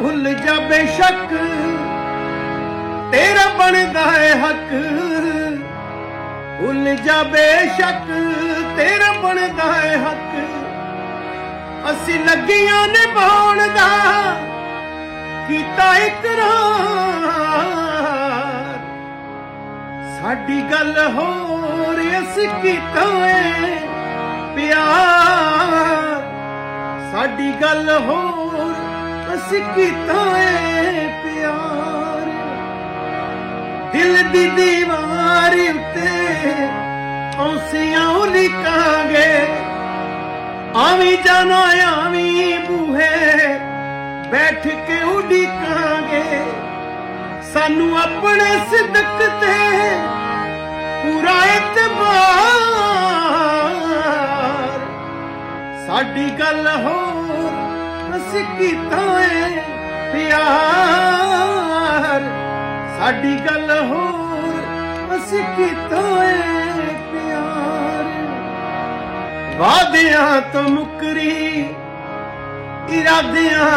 ਭੁੱਲ ਜਾ ਬੇਸ਼ੱਕ, ਤੇਰਾ ਬਣਦਾ ਹੈ ਹੱਕ। ਭੁੱਲ ਜਾ ਬੇਸ਼ੱਕ, ਤੇਰਾ ਬਣਦਾ ਹੈ ਹੱਕ। ਅਸੀਂ ਲੱਗੀਆਂ ਨਿਭਾਉਣ ਦਾ ਕੀਤਾ ਇਕਰਾਰ ਸਾਡੀ ਗੱਲ ਹੋਰ ਅਸੀਂ ਕੀਤਾ ਏ ਪਿਆਰ। ਸਾਡੀ ਗੱਲ ਹੋਰ ਅਸੀਂ ਕੀਤਾ ਏ ਪਿਆਰ ਦਿਲ ਦੀ ਦੀਵਾਰ ਉੱਤੇ ਔਂਸੀਆਂ ਲਿਖਾਂਗੇ ਆਵੀਂ ਜਾਣਾ ਆਵੀਂ ਬੂਹੇ ਬੈਠ ਕੇ ਉਡੀਕਾਂਗੇ ਸਾਨੂੰ ਆਪਣੇ ਸਿਦਕ ਤੇ ਪੂਰਾ ਇਤਬਾਰ ਸਾਡੀ ਗੱਲ ਹੋ ਅਸੀਂ ਕੀਤਾ ਏ ਪਿਆਰ। ਸਾਡੀ ਗੱਲ ਹੋਰ ਅਸੀਂ ਕੀਤਾ ਏ ਪਿਆਰ। ਵਾਦਿਆਂ ਤੋਂ ਮੁਕਰੀ, ਇਰਾਦਿਆਂ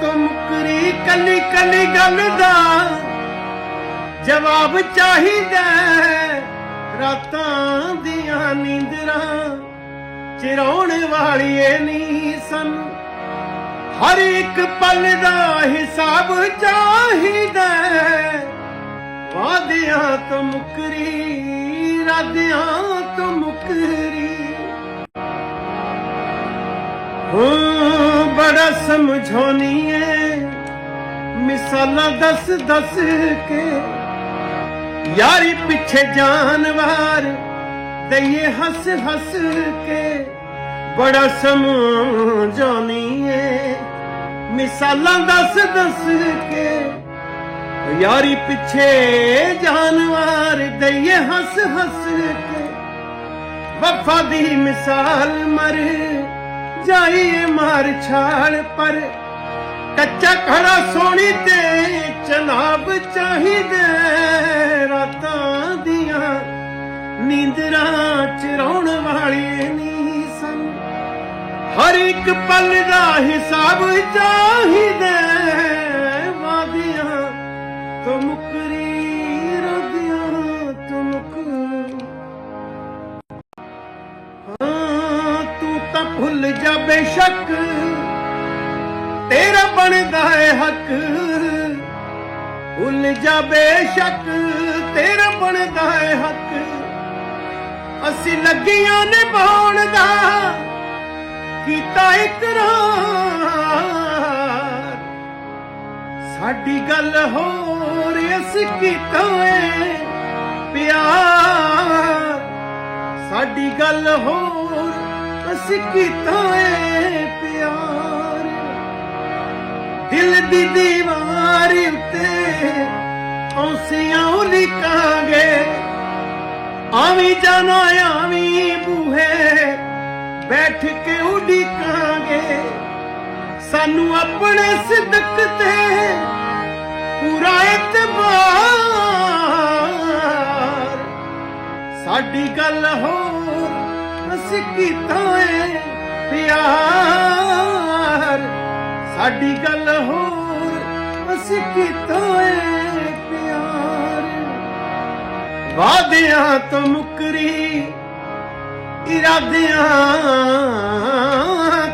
ਤੋਂ ਮੁਕਰੀ, ਕੱਲੀ ਕੱਲੀ ਗੱਲ ਦਾ ਜਵਾਬ ਚਾਹੀਦਾ ਰਾਤਾਂ ਦੀਆਂ ਨੀਂਦਰਾਂ ਚਿਰਾਉਣ ਵਾਲੀਏ ਨੀ ਸਨ। ਹਰ ਇੱਕ ਪਲ ਦਾ ਹਿਸਾਬ ਚਾਹੀਦਾ ਹੈ। ਵਾਦਿਆਂ ਤੋਂ ਮੁਕਰੀ ਰਾਦਿਆਂ ਤੋਂ ਮੁਕਰੀ। ਹੋ, ਬੜਾ ਸਮਝਾਉਣੀ ਏ ਮਿਸਾਲਾਂ ਦੱਸ ਦੱਸ ਕੇ, ਯਾਰੀ ਪਿੱਛੇ ਜਾਨਵਾਰ ਦਈਏ ਹੱਸ ਹੱਸ ਕੇ ਬੜਾ ਸਮਝਾਉਣੀ ਏ ਮਿਸਾਲਾਂ ਦੱਸ ਦੱਸ ਕੇ ਯਾਰੀ ਪਿੱਛੇ ਜਾਨਵਾਰ ਦਈਏ ਹੱਸ ਹੱਸ ਕੇ। ਵਫਾ ਦੀ ਮਿਸਾਲ ਮਰ ਜਾਈਏ ਮਾਰ ਛਾਲ ਪਰ। ਕੱਚਾ ਖੜਾ ਸੋਣੀ ਤੇ ਚਨਾਬ ਚਾਹੀਦੇ। ਨੀਂਦਰਾਂ ਚਰਾਉਣ ਵਾਲੇ ਨਹੀਂ ਸਨ। ਹਰ ਇੱਕ ਪਲ ਦਾ ਹਿਸਾਬ ਚਾਹੀਦਾ ਵਾਦੀਆਂ ਤੋਂ ਮੁਕਰੀ ਰੋਦੀਆਂ ਤੋਂ ਮੁਕਰੀ ਹਾਂ, ਤੂੰ ਤਾਂ ਭੁੱਲ ਜਾ ਬੇਸ਼ੱਕ, ਤੇਰਾ ਬਣਦਾ ਹੈ ਹੱਕ। ਭੁੱਲ ਜਾ ਬੇਸ਼ੱਕ, ਤੇਰਾ ਬਣਦਾ ਹੈ ਹੱਕ। ਅਸੀਂ ਲੱਗੀਆਂ ਨਿਭਾਉਣ ਦਾ ਕੀਤਾ ਇਕਰਾਰ ਸਾਡੀ ਗੱਲ ਹੋਰ ਅਸੀਂ ਕੀਤਾ ਏ? ਪਿਆਰ। ਸਾਡੀ ਗੱਲ ਹੋਰ ਅਸੀਂ ਕੀਤਾ ਏ? ਪਿਆਰ। ਦਿਲ ਦੀ ਦੀਵਾਰ ਉੱਤੇ ਔਂਸੀਆਂ ਲਿਖਾਂਗੇ ਆਵੀਂ ਜਾਣਾ, ਆਵੀ ਬੂਹੇ, ਬੈਠ ਕੇ ਉਡੀਕਾਂਗੇ। ਸਾਨੂੰ ਆਪਣੇ ਸਿਦਕ ਤੇ ਪੂਰਾ ਇਤਬਾਰ। ਸਾਡੀ ਗੱਲ ਹੋਰ ਅਸੀਂ ਕੀਤਾ ਏ ਪਿਆਰ। ਸਾਡੀ ਗੱਲ ਹੋਰ ਅਸੀਂ ਕੀਤਾ ਏ ਵਾਦਿਆਂ ਤੋਂ ਮੁਕਰੀ, ਇਰਾਦਿਆਂ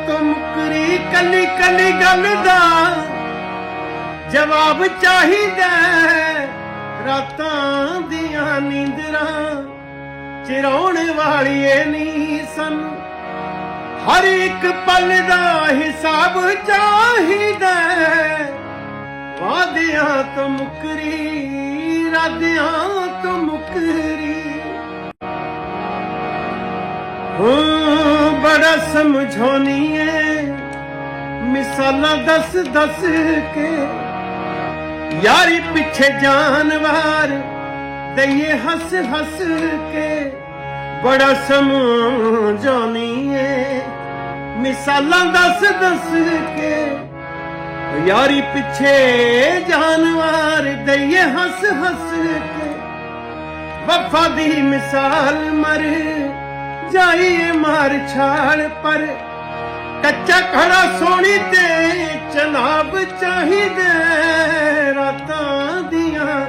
ਤੋਂ ਮੁਕਰੀ। ਕੱਲੀ ਕੱਲੀ ਗੱਲ ਦਾ ਜਵਾਬ ਚਾਹੀਦਾ ਰਾਤਾਂ ਦੀਆਂ ਨੀਂਦਰਾਂ ਚਿਰਾਉਣ ਵਾਲੀਏ ਨਹੀਂ ਸਨ। ਹਰ ਇੱਕ ਪਲ ਦਾ ਹਿਸਾਬ ਚਾਹੀਦਾ ਵਾਦਿਆਂ ਤੋਂ ਮੁਕਰੀ ਰਾਦਿਆਂ ਸਮਝਾਉਣੀ ਏ। ਮਿਸਾਲਾਂ ਦੱਸ ਦੱਸ ਕੇ ਯਾਰੀ ਪਿੱਛੇ ਜਾਨਵਾਰ ਦਈਏ ਹੱਸ ਹੱਸ ਕੇ। ਬੜਾ ਸਮਝਾਉਣੀ ਏ। ਮਿਸਾਲਾਂ ਦੱਸ ਦੱਸ ਕੇ ਯਾਰੀ ਪਿੱਛੇ ਜਾਨਵਾਰ ਦਈਏ ਹੱਸ ਹੱਸ ਕੇ। ਵਫਾ ਦੀ ਮਿਸਾਲ ਮਰ ਜਾਈਏ ਮਾਰ ਛਾਲ ਪਰ। ਕੱਚਾ ਖੜਾ ਸੋਣੀ ਤੇ ਚਨਾਬ ਚਾਹੀਦੇ ਰਾਤਾਂ ਦੀਆਂ।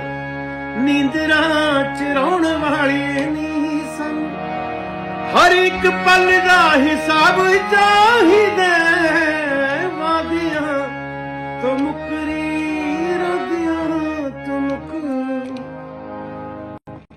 ਨੀਂਦਰਾਂ ਚਰਾਉਣ ਵਾਲੇ ਨੀ ਸਨ। ਹਰ ਇੱਕ ਪਲ ਦਾ ਹਿਸਾਬ